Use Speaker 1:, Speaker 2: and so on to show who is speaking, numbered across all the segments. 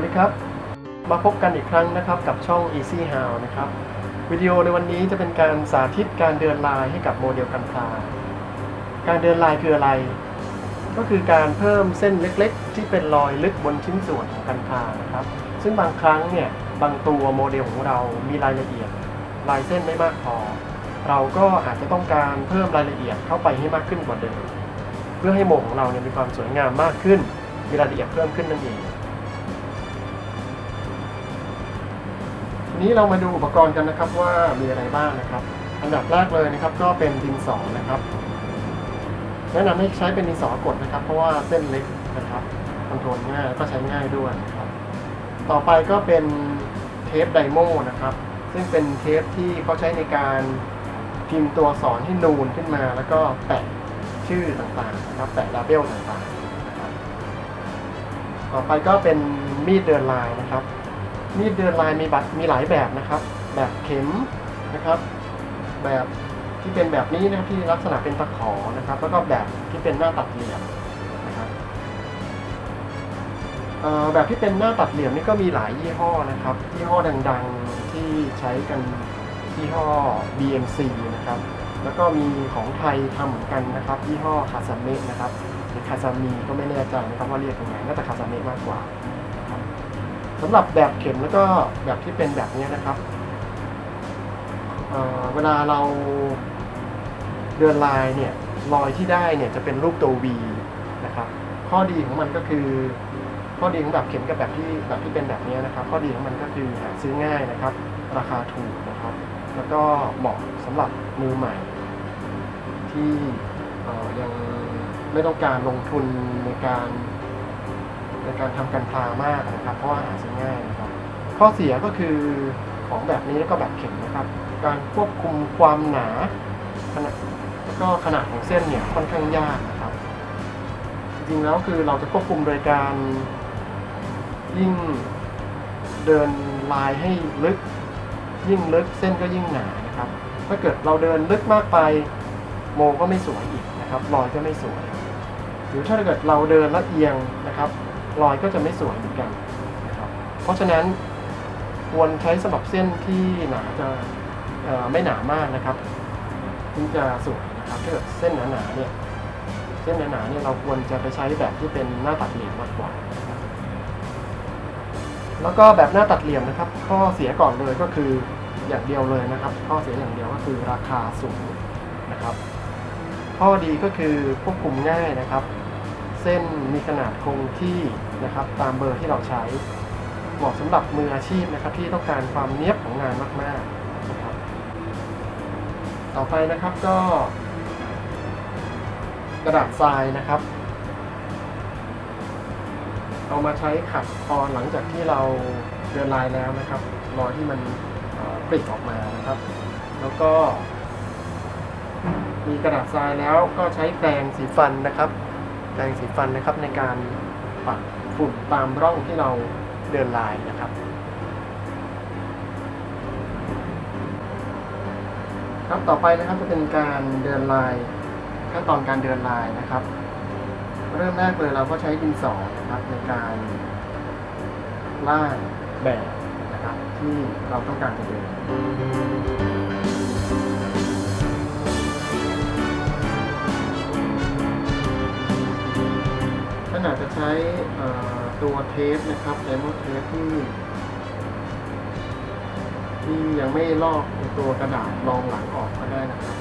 Speaker 1: สวัสดีครับ มาพบกันอีกครั้งนะครับกับช่อง Easy How นะครับ วิดีโอในวันนี้จะเป็นการสาธิตการเดินลายให้กับโมเดลกันพลาการเดินลายคืออะไร ก็คือการเพิ่มเส้นเล็กๆ ที่เป็นรอยลึกบนชิ้นส่วนของกันพลานะครับ ซึ่งบางครั้งเนี่ยบางตัวโมเดลของเรามีรายละเอียด ลายเส้นไม่มากพอ เราก็อาจจะต้องการเพิ่มรายละเอียดเข้าไปให้มากขึ้นกว่าเดิม เพื่อให้โมของเราเนี่ยมีความสวยงามมากขึ้นมีรายละเอียดเพิ่มขึ้นนั่นเอง นี้เรามาดูอุปกรณ์กันนะครับว่ามีอะไรบ้างนะครับ อันดับแรกเลยนะครับก็เป็นดินสอนะครับแนะนำให้ใช้เป็นดินสอกดนะครับ เพราะว่าเส้นเล็กนะครับคอนโทรลง่ายก็ใช้ง่ายด้วยนะครับ ต่อไปก็เป็นเทปไดโมนะครับ ซึ่งเป็นเทปที่เขาใช้ในการพิมพ์ตัวอักษรให้นูนขึ้นมา แล้วก็แปะชื่อต่างๆนะครับแปะลาเบลต่างๆนะครับต่อไปก็เป็นมีดเดินลายนะครับ มีดเดินลายมีบัตรมีหลายแบบนะครับ แบบเข็มนะครับ แบบที่เป็นแบบนี้นะครับที่ลักษณะเป็นตะขอนะครับ แล้วก็แบบที่เป็นหน้าตัดเหลี่ยมนะครับแบบที่เป็นหน้าตัดเหลี่ยมนี่ก็มีหลายยี่ห้อนะครับยี่ห้อดังๆที่ใช้กันยี่ห้อ BMC นะครับ แล้วก็มีของไทยทำเหมือนกันนะครับยี่ห้อคาซาเมะนะครับหรือคาซามีก็ไม่แน่ใจนะครับว่าเรียกยังไงน่าจะคาซาเมะมากกว่า สำหรับแบบเข็มแล้วก็แบบที่เป็นแบบนี้นะครับเเวลาเราเดินลายเนี่ยรอยที่ได้เนี่ยจะเป็นรูปตัว V นะครับ ข้อดีของมันก็คือ ข้อดีของแบบเข็มกับแบบที่แบบที่เป็นแบบนี้นะครับ ข้อดีของมันก็คือหาซื้อง่ายนะครับ ราคาถูกนะครับ แล้วก็เหมาะสำหรับมือใหม่ ที่ยังไม่ต้องการลงทุนในการ ในการทำกันพามากนะครับ เพราะว่าหาซื้อง่ายนะครับ ข้อเสียก็คือของแบบนี้แล้วก็แบบเข็มนะครับ การควบคุมความหนาขนาดแล้วก็ขนาดของเส้นเนี่ยค่อนข้างยากนะครับ จริงๆแล้วคือเราจะควบคุมโดยการยิ่งเดินลายให้ลึก ยิ่งลึกเส้นก็ยิ่งหนานะครับ ถ้าเกิดเราเดินลึกมากไปโมก็ไม่สวยอีกนะครับรอยก็ไม่สวย หรือถ้าเกิดเราเดินละเอียงนะครับ รอยก็จะไม่สวยเหมือนกันนะครับเพราะฉะนั้นควรใช้สำหรับเส้นที่หนาจะไม่หนามากนะครับถึงจะสวยนะครับถ้าเกิดเส้นหนาๆเนี่ยเส้นหนาๆเนี่ยเราควรจะไปใช้แบบที่เป็นหน้าตัดเหลี่ยมมากกว่าแล้วก็แบบหน้าตัดเหลี่ยมนะครับ ข้อเสียก่อนเลยก็คืออย่างเดียวเลยนะครับ ข้อเสียอย่างเดียวก็คือราคาสูงนะครับ ข้อดีก็คือควบคุมง่ายนะครับ เส้นมีขนาดคงที่นะครับตามเบอร์ที่เราใช้ เหมาะสำหรับมืออาชีพนะครับที่ต้องการความเนียบของงานมากๆนะครับต่อไปนะครับก็ กระดาษทรายนะครับ เอามาใช้ขัดตอนหลังจากที่เราเดินลายแล้วนะครับรอยที่มันปริออกมานะครับ แล้วก็ มีกระดาษทรายแล้วก็ใช้แปรงสีฟันนะครับ แปรงสีฟันนะครับในการปัดฝุ่นตามร่องที่เราเดินลายนะครับครับต่อไปนะครับจะเป็นการเดินลายขั้นตอนการเดินลายนะครับ เริ่มแรกเลยเราก็ใช้ดินสอนะครับในการล่างแบบนะครับที่เราต้องการจะเดิน ตัวเทปนะครับไดโมเทปที่ที่ยังไม่ลอกตัวกระดาษรองหลังออกก็ได้นะครับ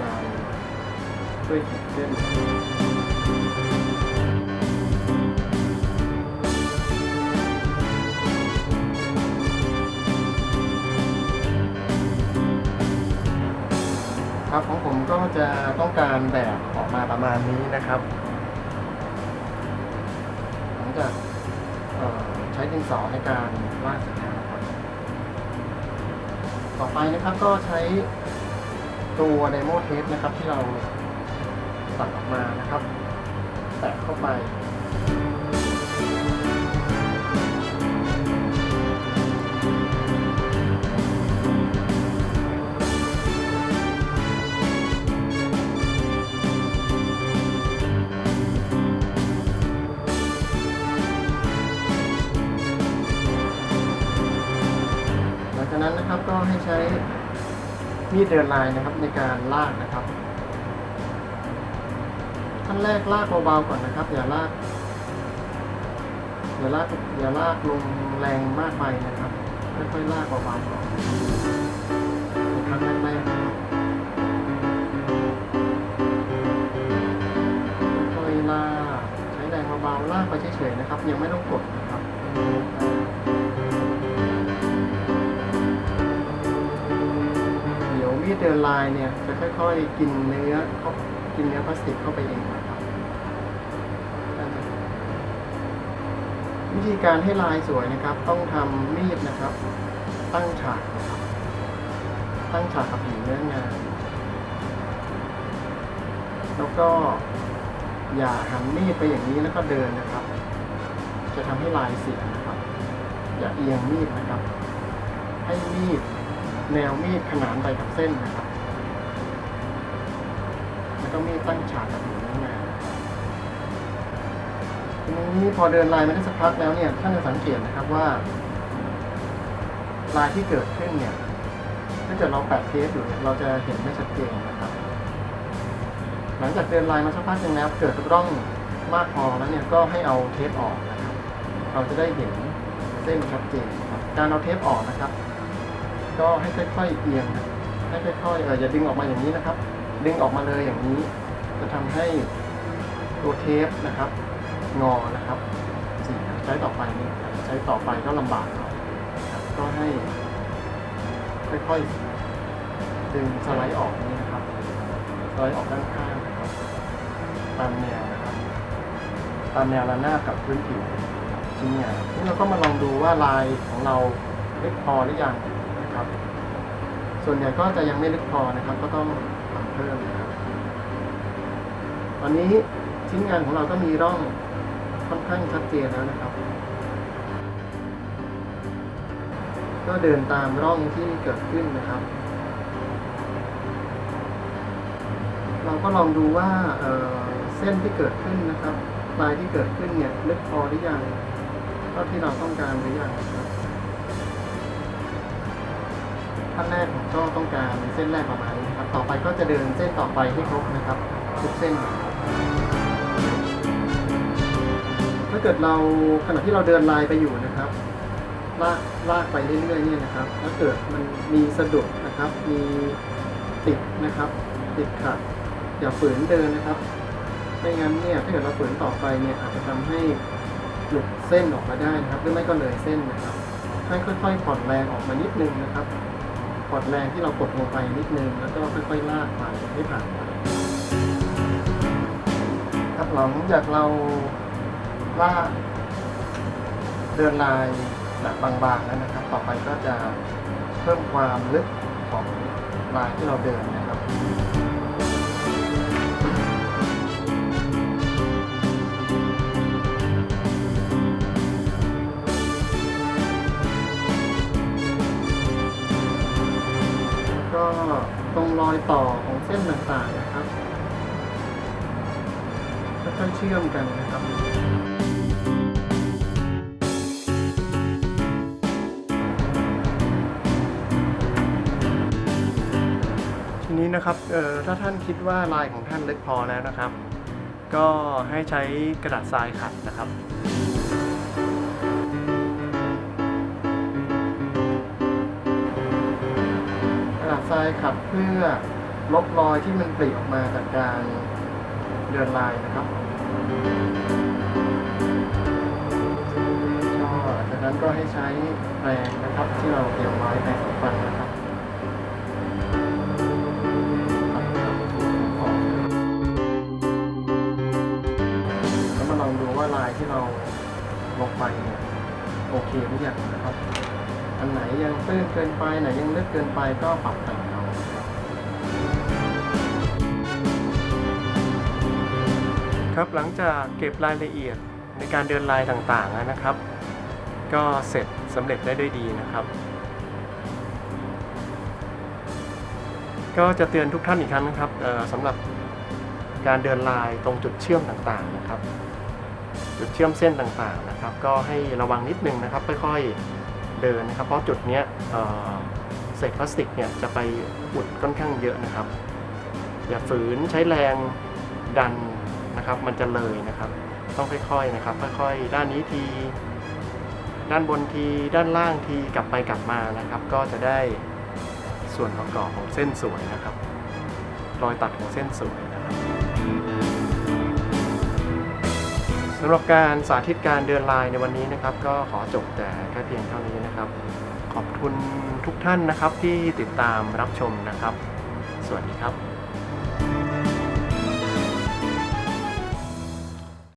Speaker 1: การช่วยขีดเส้นครับของผมก็จะต้องการแบบออกมาประมาณนี้นะครับ นสอในการวาดเสร็จแล้วนะครับต่อไปนะครับก็ใช้ตัวไดโมเทปนะครับที่เราตัดออกมานะครับ แตะเข้าไป มีดเดินลายนะครับในการลากนะครับขั้นแรกลากเบาๆก่อนนะครับ อย่าลากอย่าลากอย่าลากลงแรงมากไปนะครับค่อยๆลากเบาๆก่อนครั้งแรกๆนะครับค่อยๆลากใช้แรงเบาๆลากไปเฉยๆนะครับ ยังไม่ต้องกดนะครับ เดี๋ยวมีดเดินลายเนี่ยจะค่อยๆ กินเนื้อเข้ากินเนื้อพลาสติกเข้าไปเองนะครับวิธีการให้ลายสวยนะครับ ต้องทำมีดนะครับ ตั้งฉากนะครับ ตั้งฉากกับผิวเนื้องานแล้วก็อย่าหันมีดไปอย่างนี้แล้วก็เดินนะครับ จะทำให้ลายเสียนะครับ อย่าเอียงมีดนะครับ ให้มีด แนวมีดขนานไปกับเส้นนะครับ แล้วก็มีดตั้งฉากกับผิวเนื้องานทีนี้พอเดินลายมาได้สักพักแล้วเนี่ยท่านจะสังเกตนะครับว่า ลายที่เกิดขึ้นเนี่ยถ้าเกิดเราแปะเทปอยู่เราจะเห็นไม่ชัดเจนนะครับ หลังจากเดินลายมาสักพักหนึ่งแล้วเกิดร่องมากพอแล้วเนี่ยก็ให้เอาเทปออกนะครับ เราจะได้เห็นเส้นชัดเจนครับการเอาเทปออกนะครับ ก็ให้ค่อยๆเอียงนะให้ค่อยๆเอออย่าดึงออกมาอย่างนี้นะครับ ดึงออกมาเลยอย่างนี้ จะทำให้ตัวเทปนะครับ งอนะครับสีใช้ต่อไปนี้ใช้ต่อไปก็ลำบากหน่อยนะครับก็ให้ค่อยๆดึงสไลด์ออกนี้นะครับสไลด์ออกด้านข้างนะครับตามแนวนะครับตามแนวระนาบกับพื้นผิวชิ้นงานนี่เราก็มาลองดูว่าลายของเราลึกพอหรือยัง นะครับ ส่วนใหญ่ก็จะยังไม่ลึกพอนะครับ ก็ต้องทำเพิ่มนะครับตอนนี้ชิ้นงานของเราก็มีร่องค่อนข้างชัดเจนแล้วนะครับ ก็เดินตามร่องที่เกิดขึ้นนะครับ เราก็ลองดูว่าเเส้นที่เกิดขึ้นนะครับลายที่เกิดขึ้นเนี่ยลึกพอหรือยังเท่าที่เราต้องการหรือยังนะครับ ขั้นแรกผมก็ต้องการเส้นแรกประมาณนี้ครับต่อไปก็จะเดินเส้นต่อไปให้ครบนะครับทุกเส้น ถ้าเกิดเราขณะที่เราเดินลายไปอยู่นะครับลากลากไปเรื่อยๆเนี่ยนะครับ ถ้าเกิดมันมีสะดุดนะครับ มีติดนะครับ ติดขัดอย่าฝืนเดินนะครับไม่งั้นเนี่ยถ้าเกิดเราฝืนต่อไปเนี่ยอาจจะทำให้หลุดเส้นออกมาได้นะครับ หรือไม่ก็เลยเส้นนะครับ ให้ค่อยๆผ่อนแรงออกมานิดนึงนะครับ กดแรงที่เรากดลงไปนิดนึง แล้วก็ค่อยๆลากไปให้ผ่านไปครับหลังจากเราลากเดินลายแบบบางๆแล้วนะครับ ต่อไปก็จะเพิ่มความลึกของลายที่เราเดินนะครับ ตรงรอยต่อของเส้นต่างๆนะครับค่อยๆเชื่อมกันนะครับทีนี้นะครับเออถ้าท่านคิดว่าลายของท่านลึกพอแล้วนะครับ ก็ให้ใช้กระดาษทรายขัดนะครับาษทรายขัดเพื่อลบรอยที่มันปริออกมาจากการเดินลายนะครับก็จากนั้นก็ให้ใช้แปรงนะครับที่เราเตรียมไว้ในสีฟันนะครับขัดกับขอบแล้วมาลองดูว่าลายที่เราลงไปเนี่ยโอเคหรือยังนะครับ อันไหนยังตื้นเกินไปไหนยังลึกเกินไปก็ปรับแต่ ครับหลังจากเก็บรายละเอียดในการเดินลายต่างๆนะครับ ก็เสร็จสำเร็จได้ด้วยดีนะครับ ก็จะเตือนทุกท่านอีกครั้งนะครับสำหรับการเดินลายตรงจุดเชื่อมต่างๆนะครับ จุดเชื่อมเส้นต่างๆนะครับ ก็ให้ระวังนิดนึงนะครับค่อยๆเดินนะครับ เพราะจุดเนี้ยเศษพลาสติกเนี่ยจะไปอุดค่อนข้างเยอะนะครับ อย่าฝืนใช้แรงดัน นะครับ มันจะเลยนะครับ ต้องค่อยๆนะครับ ค่อยๆ ด้านนี้ที ด้านบนที ด้านล่างที กลับไปกลับมานะครับ ก็จะได้ส่วนประกอบของเส้นสวยนะครับ รอยตัดของเส้นสวยนะครับสำหรับการสาธิตการเดินลายในวันนี้นะครับ ก็ขอจบแต่แค่เพียงเท่านี้นะครับ ขอบคุณทุกท่านนะครับที่ติดตามรับชมนะครับ สวัสดีครับ